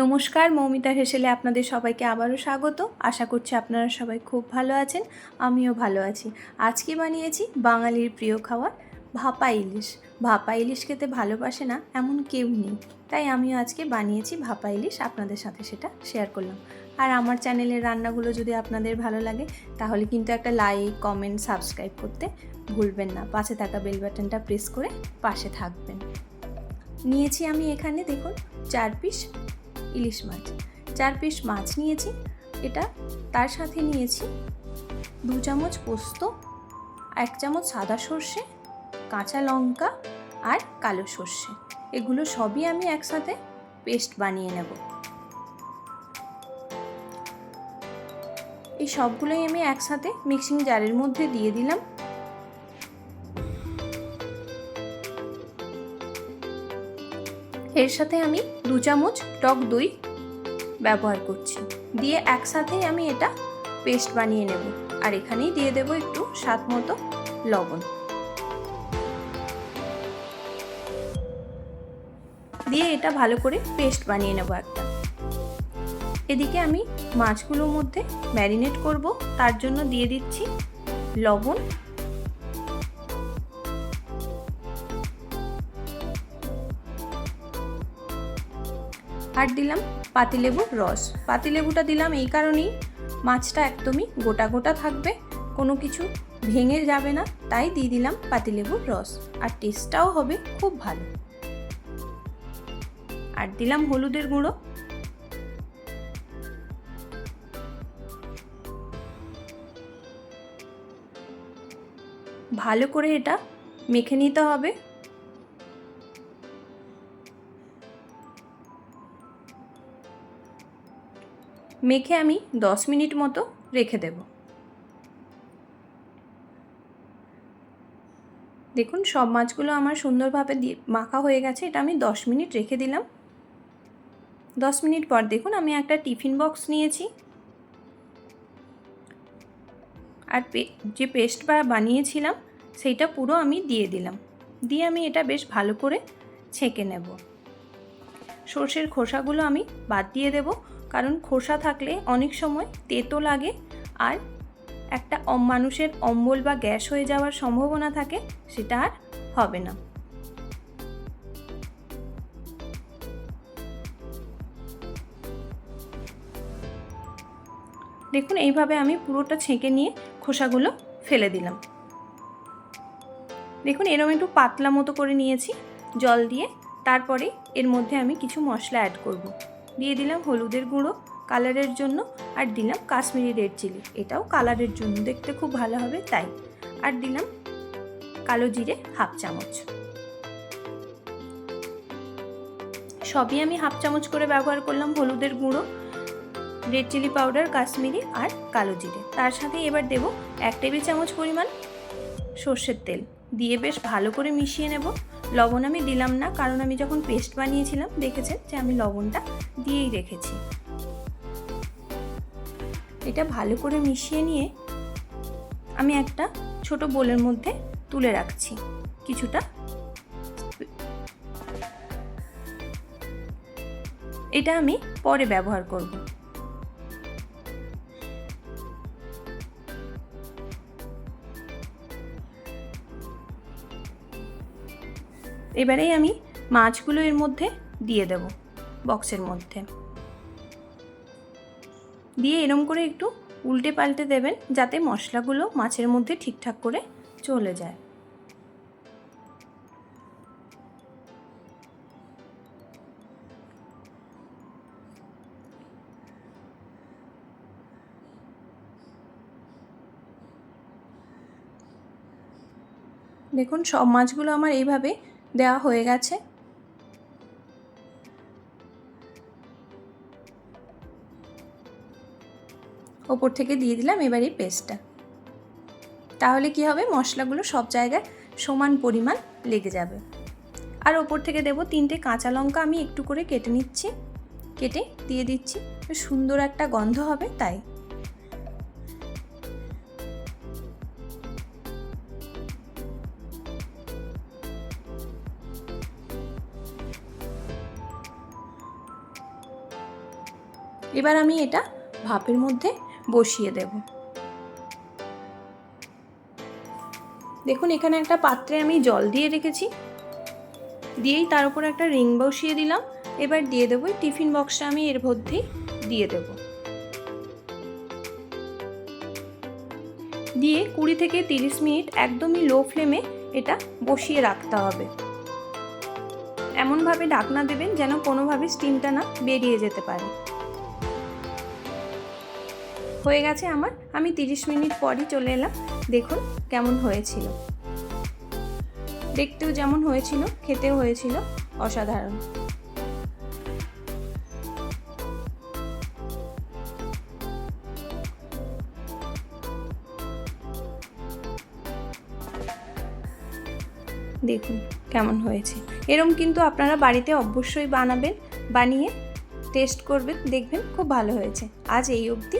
নমস্কার, মৌমিতা হেসেলে আপনাদের সবাইকে আবারও স্বাগত। আশা করছি আপনারা সবাই খুব ভালো আছেন, আমিও ভালো আছি। আজকে বানিয়েছি বাঙালির প্রিয় খাবার ভাপা ইলিশ। ভাপা ইলিশ খেতে ভালোবাসে না এমন কেউ নেই। তাই আমিও আজকে বানিয়েছি ভাপা ইলিশ, আপনাদের সাথে সেটা শেয়ার করলাম। আর আমার চ্যানেলের রান্নাগুলো যদি আপনাদের ভালো লাগে, তাহলে কিন্তু একটা লাইক কমেন্ট সাবস্ক্রাইব করতে ভুলবেন না। পাশে থাকা বেল বাটনটা প্রেস করে পাশে থাকবেন। নিয়েছি আমি এখানে দেখুন, চার পিস ইলিশ মাছ। চার পিস মাছ নিয়েছি, এটা তার সাথে নিয়েছি দু চামচ পোস্ত, এক চামচ সাদা সর্ষে, কাঁচা লঙ্কা আর কালো সর্ষে। এগুলো সবই আমি একসাথে পেস্ট বানিয়ে নেব। এই সবগুলোই আমি একসাথে মিক্সিং জারের মধ্যে দিয়ে দিলাম। এর সাথে আমি দু চামচ টক দই ব্যবহার করছি। দিয়ে একসাথেই আমি এটা পেস্ট বানিয়ে নেব। আর এখানেই দিয়ে দেব একটু স্বাদ মতো লবণ। দিয়ে এটা ভালো করে পেস্ট বানিয়ে নেব একটা। এদিকে আমি মাছগুলোর মধ্যে ম্যারিনেট করব। তার জন্য দিয়ে দিচ্ছি লবণ আর দিলাম পাতিলেবুর রস। পাতিলেবুটা দিলাম এই কারণেই মাছটা একদমই গোটা গোটা থাকবে, কোনো কিছু ভেঙে যাবে না, তাই দিয়ে দিলাম পাতিলেবুর রস। আর টেস্টটাও হবে খুব ভালো। আর দিলাম হলুদের গুঁড়ো। ভালো করে এটা মেখে নিতে হবে। মেখে আমি দশ মিনিট মতো রেখে দেব। দেখুন, সব মাছগুলো আমার সুন্দরভাবে মাখা হয়ে গেছে। এটা আমি দশ মিনিট রেখে দিলাম। দশ মিনিট পর দেখুন, আমি একটা টিফিন বক্স নিয়েছি। আর যে পেস্ট বানিয়েছিলাম, সেইটা পুরো আমি দিয়ে দিলাম। দিয়ে আমি এটা বেশ ভালো করে ছেঁকে নেব। সর্ষের খোসাগুলো আমি বাদ দিয়ে দেবো। কারণ খোসা থাকলে অনেক সময় তেতো লাগে আর একটা মানুষের অম্বল বা গ্যাস হয়ে যাওয়ার সম্ভাবনা থাকে, সেটা আর হবে না। দেখুন, এইভাবে আমি পুরোটা ছেঁকে নিয়ে খোসাগুলো ফেলে দিলাম। দেখুন এরকম একটু পাতলা মতো করে নিয়েছি জল দিয়ে। তারপরে এর মধ্যে আমি কিছু মশলা অ্যাড করব। দিয়ে দিলাম হলুদের গুঁড়ো, কালারের জন্য, আর দিলাম কাশ্মীরি রেড চিলি। এটাও কালারের জন্য, দেখতে খুব ভালো হবে তাই। আর দিলাম কালো জিরে হাফ চামচ। সবই আমি হাফ চামচ করে ব্যবহার করলাম হলুদের গুঁড়ো, রেড চিলি পাউডার, কাশ্মীরি আর কালো জিরে। তার সাথে এবার দেব এক টেবিল চামচ পরিমাণ সর্ষের তেল। দিয়ে বেশ ভালো করে মিশিয়ে নেব। লবণ আমি দিলাম না, কারণ আমি যখন পেস্ট বানিয়েছিলাম, দেখেছেন যে আমি লবণটা দিয়েই রেখেছি। এটা ভালো করে মিশিয়ে নিয়ে আমি একটা ছোট বোলের মধ্যে তুলে রাখছি কিছুটা। এটা আমি পরে ব্যবহার করব। এবারেই আমি মাছগুলো এর মধ্যে দিয়ে দেব, বক্সের মধ্যে। দিয়ে এরম করে একটু উল্টে পাল্টে দেবেন, যাতে মশলাগুলো মাছের মধ্যে ঠিকঠাক করে চলে যায়। দেখুন, সব মাছগুলো আমার এইভাবে দেওয়া হয়ে গেছে। ওপর থেকে দিয়ে দিলাম এবার এই পেস্টটা। তাহলে কি হবে? মশলাগুলো সব জায়গায় সমান পরিমাণ লেগে যাবে। আর ওপর থেকে দেব তিনটে কাঁচা লঙ্কা, আমি একটু করে কেটে নিচ্ছি। কেটে দিয়ে দিচ্ছি। সুন্দর একটা গন্ধ হবে, তাই। এবার আমি এটা ভাপের মধ্যে বসিয়ে দেব। দেখুন, এখানে একটা পাত্রে আমি জল দিয়ে রেখেছি। দিয়েই তার উপর একটা রিং বসিয়ে দিলাম। এবার দিয়ে দেবো টিফিন বক্সটা আমি এর মধ্যেই দিয়ে দেব। দিয়ে কুড়ি থেকে তিরিশ মিনিট একদমই লো ফ্লেমে এটা বসিয়ে রাখতে হবে। এমনভাবে ঢাকনা দেবেন যেন কোনোভাবে স্টিমটা না বেরিয়ে যেতে পারে। হয়ে গেছে আমার। আমি তিরিশ মিনিট পরই চলে এলাম। দেখুন কেমন হয়েছিল। দেখতেও যেমন হয়েছিল, খেতেও হয়েছিল অসাধারণ। দেখুন কেমন হয়েছে। এরম কিন্তু আপনারা বাড়িতে অবশ্যই বানাবেন, বানিয়ে টেস্ট করবেন, দেখবেন খুব ভালো হয়েছে। আজ এই অবধি।